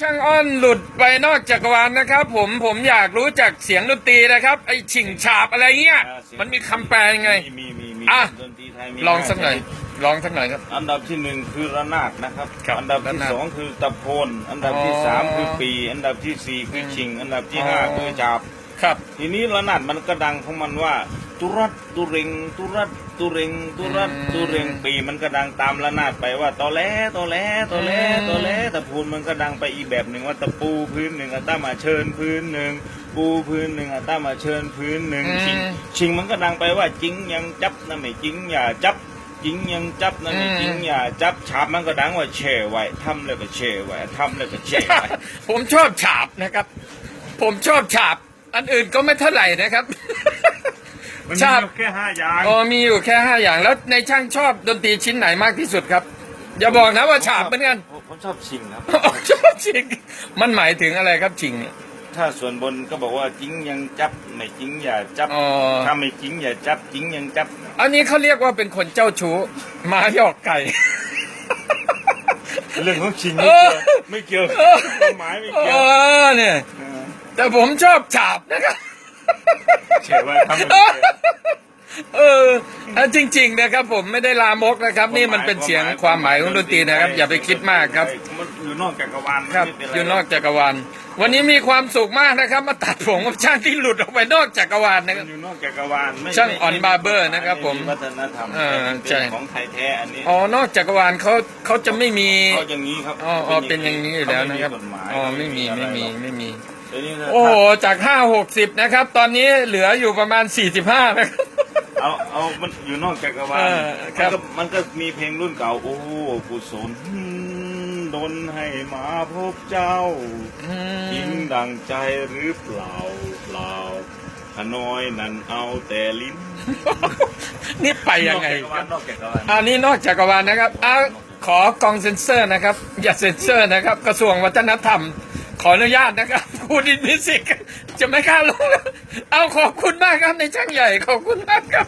ช่างอ้อนหลุดไปนอกจักรวาลนะครับ ผมผมอยากรู้จักเสียงดนตรีนะครับ ไอฉิงฉาบอะไรเงี้ยอ่าเสียงมันมีคำแปลยังไงมีมีมีมีอะ ดนตรีไทยมีลองสักหน่อยาชดลองสักหน่อยครับ อันดับที่หนึ่งคือระนาดนะครับ ครับอันดับระที่นาดสองคือตะโพน อันดับที่อ๋อสามคือปี อันดับที่สี่คือชิง อันดับที่อ๋อห้าคือจาบ ครับ ทีนี้ระนาดมันก็ดังของมันว่า ตุรัดตุเรงตุรัดตุเรงตุรัดอืมตุเรงปีมันก็ดังตามระนาดไปว่าตอแหลตอแหลตอแหลอืมตอแหลตะพูนมันก็ดังไปอีกแบบหนึ่งว่าตะปูพื้นหนึ่งอาต้ามาเชิญพื้นหนึ่งปูพื้นหนึ่งอาต้ามาเชิญพื้นหนึ่งชิงชิงมันก็ดังไปว่าจริงยังจับนะไม่จริงอย่าจับจริงยังจับนะไม่จริงอย่าจับฉาบมันก็ดังว่าเช่ไว้ทำแล้วก็เช่ไว้ทำแล้วก็เช่ไว้ผมชอบฉาบนะครับ ผมชอบฉาบอันอื่นก็ไม่เท่าไหร่นะครับ มันชมีอบอยู่แค่ห้าอย่างอ๋อมีอยู่แค่ห้าอย่างแล้วในช่างชอบดนตรีชิ้นไหนมากที่สุดครับ อย่าบอกนะว่าฉาบเหมือนกันผมชอบชิงครับ ชอบชิง มันหมายถึงอะไรครับชิงเนี่ย ถ้าส่วนบนก็บอกว่าจริงยังจับไม่จริงอย่าจับอ๋อ ถ้าไม่จริงอย่าจับจริงยังจับอันนี้เขาเรียกว่าเป็นคนเจ้าชู้หมาหยอกไก่ เรื่องของชิงเอไม่อเกี่ยวไม่เกี่ยวความหมายไม่เอเกี่ยวอเนี่ย แต่ผมชอบฉาบนะครับ เฉยว่าทำไม่เกี่ยวเอ ออะจริง ๆ นะครับผมไม่ได้ลามกนะครับ นี่มันเป็นเสียงความหมายของดนตรีนะครับ อย่าไปคิดมากครับมันอยู่นอกจักรวาลครับไม่เป็ไรอยู่นอกจักรวาลวันนี้มีความสุขมากนะครับ มาตัดผมกับช่างที่หลุดออกไปนอกจักรวาลนะคมัรับนอยู่นอกจักรวาลไม่ช่างอ่อนไม่บาร์เบอร์นะครับ ผมไวัฒนธรรมเออเป็นใช่ของไทยแท้อันนี้อ๋อนอกจักรวาลเขาเขาจะไม่มีเขาอย่างนี้ครับอ๋ออ๋อเป็นอย่างนี้อยู่แล้วนะครับเขาไม่มีกฎหมายอ๋อไม่มีไม่มีไม่มีเดี๋ยวนี้ถ้าโอ้โหจากห้าหกสิบนะครับ ตอนนี้เหลืออยู่ประมาณสี่สิบห้านะครับ เอาเอามันอยู่นอกจักรวาลเออครับมันก็มันก็มีเพลงรุ่นเก่า โอ้กุศลดนให้มาพบเจ้า อืจริงมดังใจหรือเปล่าเปล่าขน้อยนั่นเอาแต่ลิ้นนี่ไปยังไงนอกจักรวาลนอกจักรวาล อันนี้นอกจักรวาลนะครับเอาขอกองเซ็นเซอร์นะครับ อย่าเซ็นเซอร์นะครับ กระทรวงวัฒนธรรม ขออนุญาตนะครับ พูดอินมิสิก จะไม่กล้าลงแล้วเอาขอบคุณมากครับในช่างใหญ่ขอบคุณมากครับ